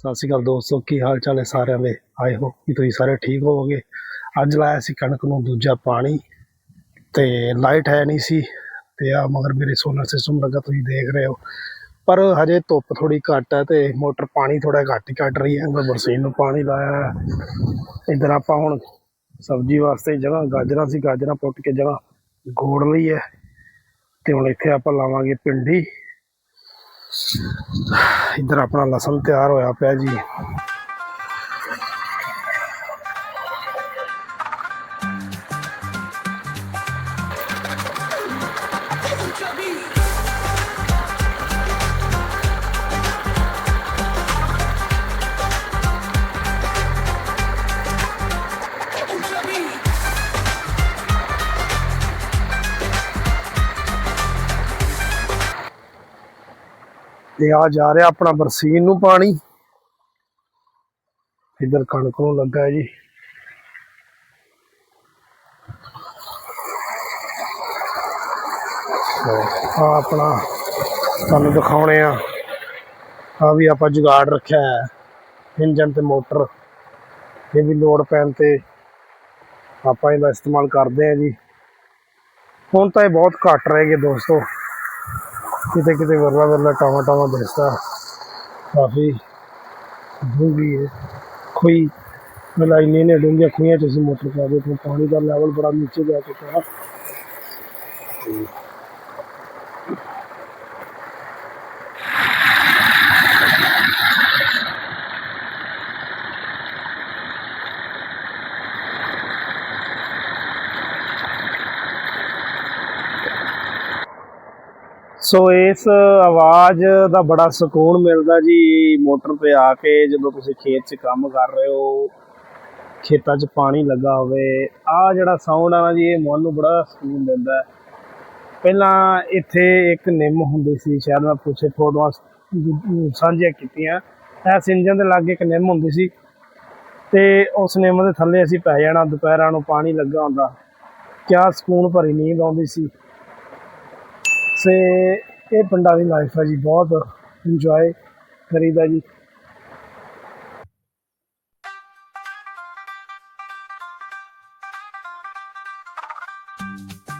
ਸਤਿ ਸ਼੍ਰੀ ਅਕਾਲ ਦੋਸਤੋ, ਕੀ ਹਾਲ ਚਾਲ ਹੈ ਸਾਰਿਆਂ ਦੇ? ਆਏ ਹੋ ਕਿ ਤੁਸੀਂ ਸਾਰੇ ਠੀਕ ਹੋਵੋਗੇ? ਅੱਜ ਲਾਇਆ ਸੀ ਕਣਕ ਨੂੰ ਦੂਜਾ ਪਾਣੀ ਤੇ ਲਾਈਟ ਹੈ ਨਹੀਂ ਸੀ ਤੇ ਆ ਮਗਰ ਮੇਰੇ ਸੋਲਰ ਸਿਸਟਮ ਲੱਗਾ, ਤੁਸੀਂ ਦੇਖ ਰਹੇ ਹੋ। ਪਰ ਹਜੇ ਧੁੱਪ ਥੋੜੀ ਘੱਟ ਹੈ ਤੇ ਮੋਟਰ ਪਾਣੀ ਥੋੜਾ ਘੱਟ ਹੀ ਕੱਢ ਰਹੀ ਹੈ। ਮੈਂ ਬਰਸੀਨ ਨੂੰ ਪਾਣੀ ਲਾਇਆ ਹੈ। ਇੱਧਰ ਆਪਾਂ ਹੁਣ ਸਬਜ਼ੀ ਵਾਸਤੇ ਜਗ੍ਹਾ, ਗਾਜਰਾਂ ਸੀ, ਗਾਜਰਾਂ ਪੁੱਟ ਕੇ ਜਗ੍ਹਾ ਗੋੜ ਲਈ ਹੈ ਤੇ ਹੁਣ ਇੱਥੇ ਆਪਾਂ ਲਾਵਾਂਗੇ ਪਿੰਡੀ ਇੱਧਰ ਆਪਣਾ ਲਸਣ ਤਿਆਰ ਹੋਇਆ ਪਿਆ ਜੀ। ਤੇ ਆ ਜਾ ਰਿਹਾ ਆਪਣਾ ਬਰਸੀਨ ਨੂੰ ਪਾਣੀ। ਇੱਧਰ ਕਣਕ ਨੂੰ ਲੱਗਾ ਜੀ। ਆ ਆਪਣਾ ਤੁਹਾਨੂੰ ਦਿਖਾਉਣੇ ਆ। ਆ ਵੀ ਆਪਾਂ ਜੁਗਾੜ ਰੱਖਿਆ ਹੈ ਇੰਜਨ ਤੇ ਮੋਟਰ। ਇਹ ਵੀ ਲੋਡ ਪੈਣ ਤੇ ਆਪਾਂ ਇਹਦਾ ਇਸਤੇਮਾਲ ਕਰਦੇ ਆ ਜੀ। ਹੁਣ ਤਾਂ ਇਹ ਬਹੁਤ ਘੱਟ ਰਹਿ ਗਏ ਦੋਸਤੋ। ਕਿਤੇ ਕਿਤੇ ਵਰਲਾ ਵਰਲਾ ਟਾਵਾ ਟਾਵਾ ਦਿਸਦਾ ਕਾਫੀ ਡੂੰਘੀ ਹੈ। ਖੂਹੀ ਮਤਲਬ ਇੰਨੇ ਨੇ ਡੂੰਘੀਆਂ ਖੂਹੀਆਂ ਚ ਅਸੀਂ ਮੋਟਰ ਪਾ ਦੇ ਪਾਣੀ ਦਾ ਲੈਵਲ ਬੜਾ ਨੀਚੇ ਜਾ ਚੁੱਕਾ ਹੈ ਸੋ ਇਸ ਆਵਾਜ਼ ਦਾ ਬੜਾ ਸਕੂਨ ਮਿਲਦਾ ਜੀ ਮੋਟਰ ਤੇ ਆ ਕੇ, ਜਦੋਂ ਤੁਸੀਂ ਖੇਤ 'ਚ ਕੰਮ ਕਰ ਰਹੇ ਹੋ, ਖੇਤਾਂ 'ਚ ਪਾਣੀ ਲੱਗਾ ਹੋਵੇ ਆ ਜਿਹੜਾ ਸਾਊਂਡ ਆ ਨਾ ਜੀ, ਇਹ ਮਨ ਨੂੰ ਬੜਾ ਸਕੂਨ ਦਿੰਦਾ। ਪਹਿਲਾਂ ਇੱਥੇ ਇੱਕ ਨਿੰਮ ਹੁੰਦੀ ਸੀ, ਸ਼ਾਇਦ ਮੈਂ ਪੁੱਛੇ, ਫੋਟੋਆਂ ਸਾਂਝੀਆਂ ਕੀਤੀਆਂ। ਐਸ ਇੰਜਨ ਦੇ ਲਾਗੇ ਇੱਕ ਨਿੰਮ ਹੁੰਦੀ ਸੀ ਤੇ ਉਸ ਨਿੰਮ ਦੇ ਥੱਲੇ ਅਸੀਂ ਪੈ ਜਾਣਾ, ਦੁਪਹਿਰਾਂ ਨੂੰ ਪਾਣੀ ਲੱਗਾ ਹੁੰਦਾ। ਕਿਆ ਸਕੂਨ ਭਰੀ ਨੀਂਦ ਆਉਂਦੀ ਸੀ। ਸੇ ਇਹ ਪਿੰਡਾਂ ਦੀ ਲਾਈਫ ਹੈ ਜੀ ਬਹੁਤ ਇੰਜੋਏ ਕਰੀਦਾ ਜੀ Chubby.